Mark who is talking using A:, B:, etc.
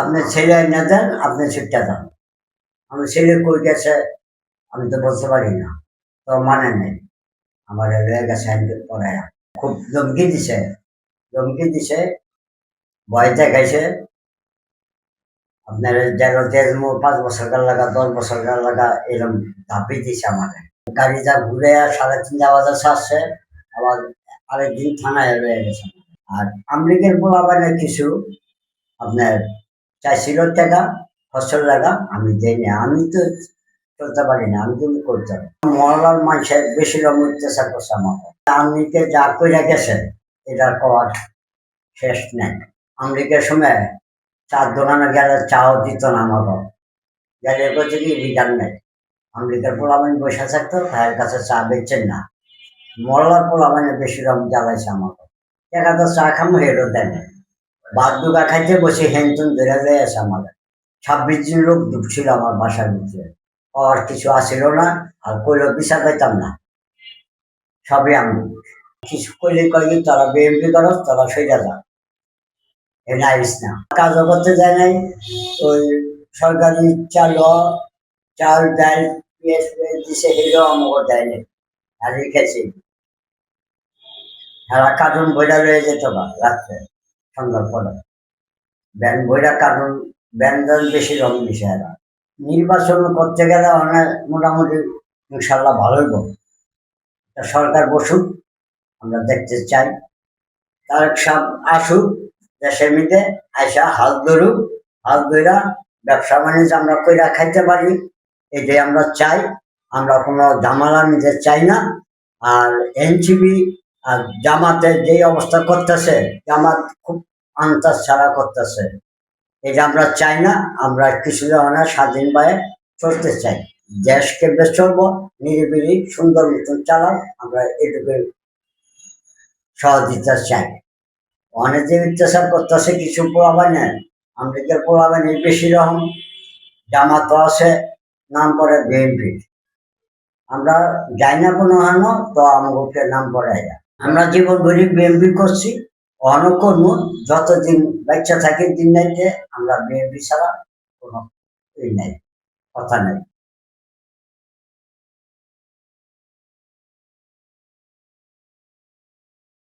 A: আপনার ছেলে না দেন, আপনি ছুটটা দেন। আমার ছেলে কই গেছে, আমি তো বলতে পারি না। তো মানে নেই। আমার রয়ে গেছে পরে খুব ধমকি দিছে। ধমকি দিছে, ভয় দেখাইছে। আপনার দেড় পাঁচ বছর কাল লাগা, দশ বছর কাল লাগা এরকম ধাপি দিছে আমাকে। গাড়িটা ঘুরে সাড়ে তিনটা বাজার আসছে, আবার আরেকদিন থানায় রয়ে গেছে। আর আমলিগের পোলাবানে কিছু আপনার চাইছিল টাকা, ফসল লাগা, আমি দেই না আমি তো চলতে পারি না, আমি তুমি করতে পারি? মহলার মানুষের বেশি রকম অত্যাচার করছে আমাকে। আমলিকে যা কইরা গেছে, এটা কর শেষ নেই। আমলিকের সময় চার দোকানে গেলে চাও দিত না আমাকে। গেলে করছে কি রিটার্ন নেই। আমলিকের পোলাবানি বসে থাকতো ভাইয়ের কাছে চা বেচছেন না। মহলার পোলাবানি বেশি রকম জ্বালাইছে আমাকে। টাকা তো চা খামো হেরো দেয় না বাদ দুগা খাইতে বসে হেনতুন ধরে দেয় আছে আমাদের। ছাব্বিশ জন লোক ঢুকছিল আমার বাসার ভিতরে। আর কিছু আসিল না, আর কইলেও পিসা পাইতাম না। সবই আমি। কিছু কইলে কয় কি তারা বিএমপি করো তারা সইটা যা। এ নাইস না। কাজও করতে যায় নাই। ওই সরকারি চাল চাল, ডাল, পেঁয়াজ পেঁয়াজ দিছে হেলো আমাকে দেয় নাই। আর রেখেছি। এরা কার্টুন বইটা রয়ে যেত না রাত্রে। পরে ব্যান বইটা কার্টুন ব্যান দান বেশি রং দিছে এরা। নির্বাচন করতে গেলে অনেক মোটামুটি ইনশাল্লাহ ভালোই তা সরকার বসুক, আমরা দেখতে চাই। তার সব আসুক দেশের মধ্যে আইসা হাত ধরুক, হাত ধরা ব্যবসা বাণিজ্য আমরা কইরা খাইতে পারি, এটাই আমরা চাই। আমরা কোনো ঝামেলা নিতে চাই না। আর এনসিবি আর জামাতে যে অবস্থা করতেছে, জামাত খুব আন্তাজ ছাড়া করতেছে। এটা আমরা চাই না, আমরা কিছু ধরনের স্বাধীন ভাবে চলতে চাই। দেশকে বেশ চলবো নিরিবিলি সুন্দর মতন চালাও, আমরা এটুকু সহযোগিতা চাই। অনেক অত্যাচার করতেছে, কিছু পোলাবাই নেন আমেরিকার পোলাবাই বেশি রকম। জামাতও আছে, নাম পড়ে বিএনপি আমরা যাই না কোনো হানো তো আমাকে নাম পড়ে যায় আমরা জীবন গরিব বিএমপি করছি। অনকর্ম, যতদিন বাচ্চা থাকে, দিন নাইতে আমরা বিএমপি ছাড়া কোনো ই নাই, কথা নাই।